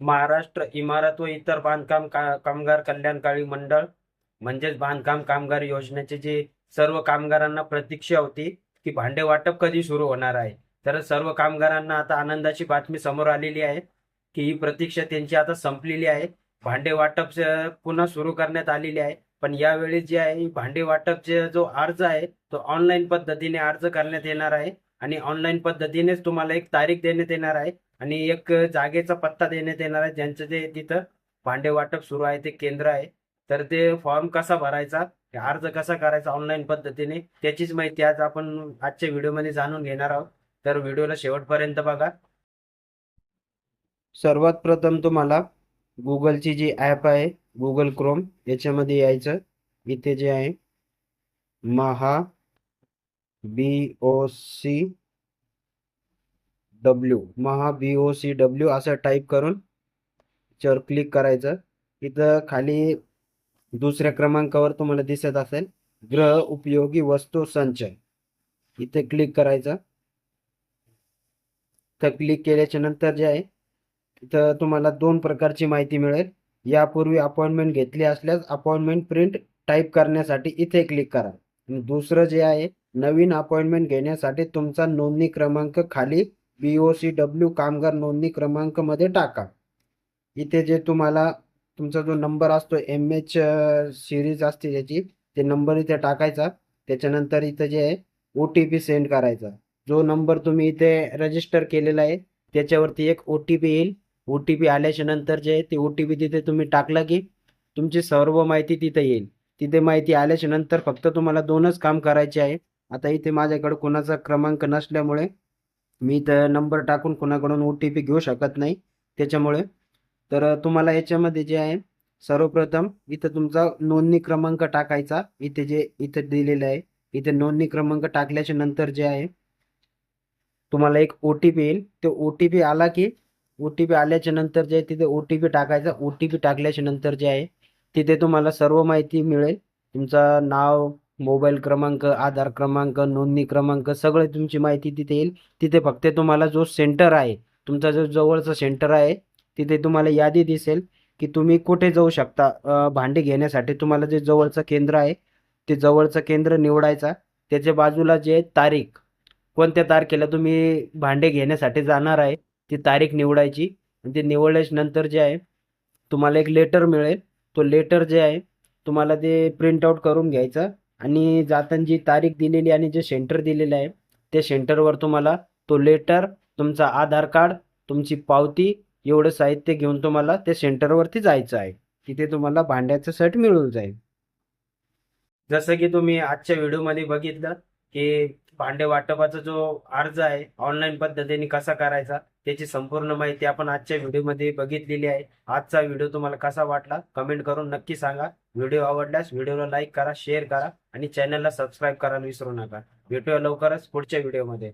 महाराष्ट्र इमारत व इतर बांधकाम का कामगार कल्याणकारी मंडळ म्हणजेच बांधकाम कामगार योजनेचे जे सर्व कामगारांना प्रतीक्षा होती की भांडे वाटप कधी सुरू होणार आहे? तर सर्व कामगारांना आता आनंदाची बातमी समोर आलेली आहे की ही प्रतीक्षा त्यांची आता संपलेली आहे. भांडे वाटप पुन्हा सुरू करण्यात आलेली आहे. पण यावेळी जे आहे भांडे वाटपचे जो अर्ज आहे तो ऑनलाईन पद्धतीने अर्ज करण्यात येणार आहे. आणि ऑनलाईन पद्धतीनेच तुम्हाला एक तारीख देण्यात येणार आहे आणि एक जागेचा पत्ता देण्यात येणार आहे ज्यांचं जे तिथं भांडे वाटप सुरू आहे ते केंद्र आहे. तर ते फॉर्म कसा भरायचा अर्ज कसा करायचा ऑनलाईन पद्धतीने त्याचीच माहिती आज आपण आजच्या व्हिडिओमध्ये जाणून घेणार आहोत. तर व्हिडिओला शेवटपर्यंत बघा. सर्वात प्रथम तुम्हाला गुगलची जी ॲप आहे गुगल क्रोम याच्यामध्ये यायचं. इथे जे आहे Maha B O C W Maha B O C W असं टाईप करून त्याच्यावर क्लिक करायचं. इथं खाली दुसऱ्या क्रमांकावर तुम्हाला दिसत असेल ग्रह उपयोगी वस्तू संच इथे क्लिक करायचं. इथं क्लिक केल्याच्यानंतर जे आहे इथं तुम्हाला दोन प्रकारची माहिती मिळेल. यापूर्वी अपॉइंटमेंट घेतली असल्यास अपॉइंटमेंट प्रिंट टाईप करण्यासाठी इथे क्लिक करा. दुसरं जे आहे नवीन अपॉइंटमेंट घेण्यासाठी तुमचा नोंदणी क्रमांक खाली बी ओ सी डब्ल्यू कामगार नोंदणी क्रमांकमध्ये टाका. इथे जे तुम्हाला तुमचा जो नंबर असतो एम एच सिरीज असते त्याची ते नंबर इथे टाकायचा. त्याच्यानंतर इथं जे आहे ओ टी पी सेंड करायचा. जो नंबर तुम्ही इथे रजिस्टर केलेला आहे त्याच्यावरती एक ओ टी पी येईल. ओ टी पी आल्याच्यानंतर जे आहे ते ओ टी पी तिथे तुम्ही टाकला की तुमची सर्व माहिती तिथे येईल. तिथे माहिती आल्याच्यानंतर फक्त तुम्हाला दोनच काम करायचे आहे. आता इथे माझ्याकडे कोणाचा क्रमांक नसल्यामुळे मी इथं नंबर टाकून कोणाकडून ओ टी पी घेऊ शकत नाही. त्याच्यामुळे तर तुम्हाला याच्यामध्ये जे आहे सर्वप्रथम इथं तुमचा नोंदणी क्रमांक टाकायचा. इथे जे इथं दिलेलं आहे इथे नोंदणी क्रमांक टाकल्याच्या नंतर जे आहे तुम्हाला एक ओ टी पी येईल. तो ओ टी पी आला की ओ टी पी आल्याच्यानंतर जे आहे तिथे ओ टी पी टाकायचा. ओ टी पी टाकल्याच्या नंतर जे आहे तिथे तुम्हाला सर्व माहिती मिळेल. तुमचं नाव मोबाईल क्रमांक आधार क्रमांक नोंदणी क्रमांक सगळे तुमची माहिती तिथे येईल. तिथे फक्त तुम्हाला जो सेंटर आहे तुमचा जो जवळचं सेंटर आहे तिथे तुम्हाला यादी दिसेल की तुम्ही कुठे जाऊ शकता. भांडी भांडे घेण्यासाठी तुम्हाला जे जवळचं केंद्र आहे ते जवळचं केंद्र निवडायचा. त्याच्या बाजूला जे आहे तारीख. कोणत्या तारखेला तुम्ही भांडे घेण्यासाठी जाणार आहे ती तारीख निवडायची. आणि ते निवडल्याच्या नंतर जे आहे तुम्हाला एक लेटर मिळेल. तो लेटर जे आहे तुम्हाला ते प्रिंटआउट करून घ्यायचं. आणि जाताना जी तारीख दिलेली आणि जे सेंटर दिलेलं आहे त्या सेंटरवर तुम्हाला तो लेटर तुमचा आधार कार्ड तुमची पावती एवढं साहित्य घेऊन तुम्हाला त्या सेंटरवरती जायचं आहे. तिथे तुम्हाला भांड्याचं सेट मिळून जाईल. जसं की तुम्ही आजच्या व्हिडिओमध्ये बघितलं की भांडे वाटपाचा जो अर्ज आहे ऑनलाईन पद्धतीने कसा करायचा त्याची संपूर्ण माहिती आपण आजच्या व्हिडिओमध्ये बघितलेली आहे. आजचा व्हिडिओ तुम्हाला कसा वाटला कमेंट करून नक्की सांगा. व्हिडिओ आवडल्यास व्हिडिओला लाईक करा शेअर करा आणि चॅनलला सबस्क्राईब करायला विसरू नका. भेटूया लवकरच पुढच्या व्हिडिओमध्ये.